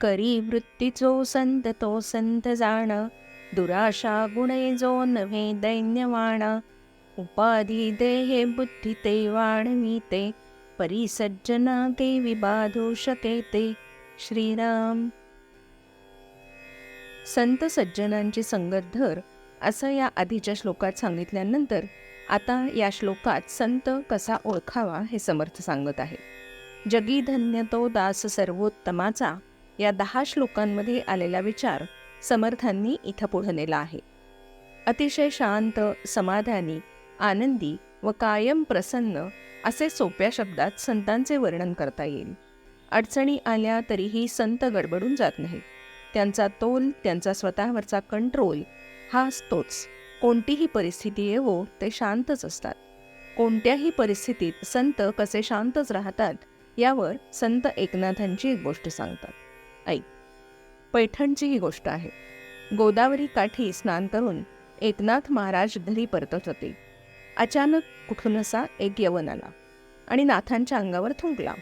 करी वृत्तीचो संत तो संत जाण. दुराशा गुणे जो नव्हे दैन्यवाण. उपाधी देहे बुद्धी ते वाढविते परी ते विबाधू शके ते. श्रीराम. संत सज्जनांची संगत धर असं या आधीच्या श्लोकात सांगितल्यानंतर आता या श्लोकात संत कसा ओळखावा हे समर्थ सांगत आहे. जगी धन्य तो दास सर्वोत्तमाचा. या दहा श्लोकांमध्ये आलेला विचार समर्थांनी इथं पुढे नेला आहे. अतिशय शांत समाधानी आनंदी व कायम प्रसन्न असे सोप्या शब्दात संतांचे वर्णन करता येईल. अडचणी आल्या तरीही संत गडबडून जात नाही त्यांचा तोल त्यांचा स्वतःवरचा कंट्रोल हा असतोच कोणतीही परिस्थिती येवो ते शांतच असतात. कोणत्याही परिस्थितीत संत कसे शांतच राहतात यावर संत एकनाथांची एक गोष्ट सांगतात. ऐक पैठणची ही गोष्ट आहे. गोदावरी काठी स्नान करून एकनाथ महाराज घरी परतत होते. अचानक कुठून असा एक यवन आला आणि नाथांच्या अंगावर थुंकला.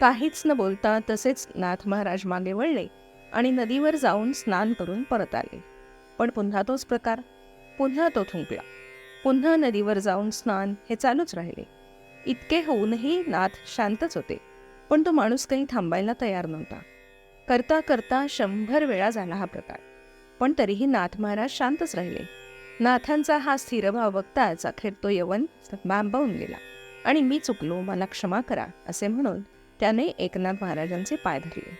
काहीच न बोलता तसेच नाथ महाराज मागे वळले आणि नदीवर जाऊन स्नान करून परत आले. पण पुन्हा तोच प्रकार. पुन्हा तो थुंकला. पुन्हा नदीवर जाऊन स्नान हे चालूच राहिले. इतके होऊनही नाथ शांतच होते. पण तो माणूस काही थांबायला तयार नव्हता. करता करता शंभर वेळा झाला हा प्रकार. पण तरीही नाथ महाराज शांतच राहिले. नाथांचा हा स्थिरभाव बघताच अखेर तो यवन बांबावून गेला आणि मी चुकलो मला क्षमा करा असे म्हणून त्याने एकनाथ महाराजांचे पाय धरले.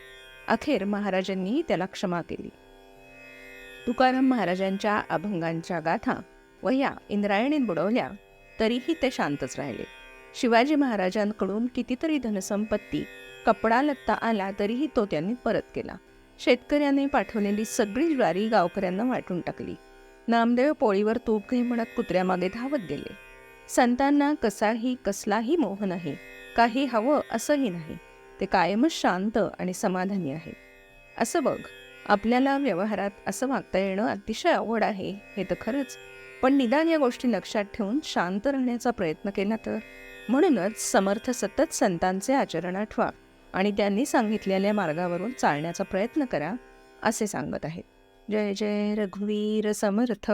अखेर महाराजांनीही त्याला क्षमा केली. तुकाराम महाराजांच्या अभंगांच्या गाथा वह्या इंद्रायणीत बुडवल्या तरीही ते शांतच राहिले. शिवाजी महाराजांकडून कितीतरी धनसंपत्ती कपडा लत्ता आला तरीही तो त्यांनी परत केला. शेतकऱ्याने पाठवलेली सगळी ज्वारी गावकऱ्यांना वाटून टाकली. नामदेव पोळीवर तूप घे म्हणत कुत्र्यामागे धावत गेले. संतांना कसाही कसलाही मोह नाही काही हवं असंही नाही. ते कायमच शांत आणि समाधानी आहे. असं बघ आपल्याला व्यवहारात असं वागता येणं अतिशय अवघड आहे हे तर खरंच. पण निदान या गोष्टी लक्षात ठेवून शांत राहण्याचा प्रयत्न केला तर? म्हणूनच समर्थ सतत संतांचे आचरण आठवा आणि त्यांनी सांगितलेल्या मार्गावरून चालण्याचा प्रयत्न करा असे सांगत आहेत. जय जय रघुवीर समर्थ.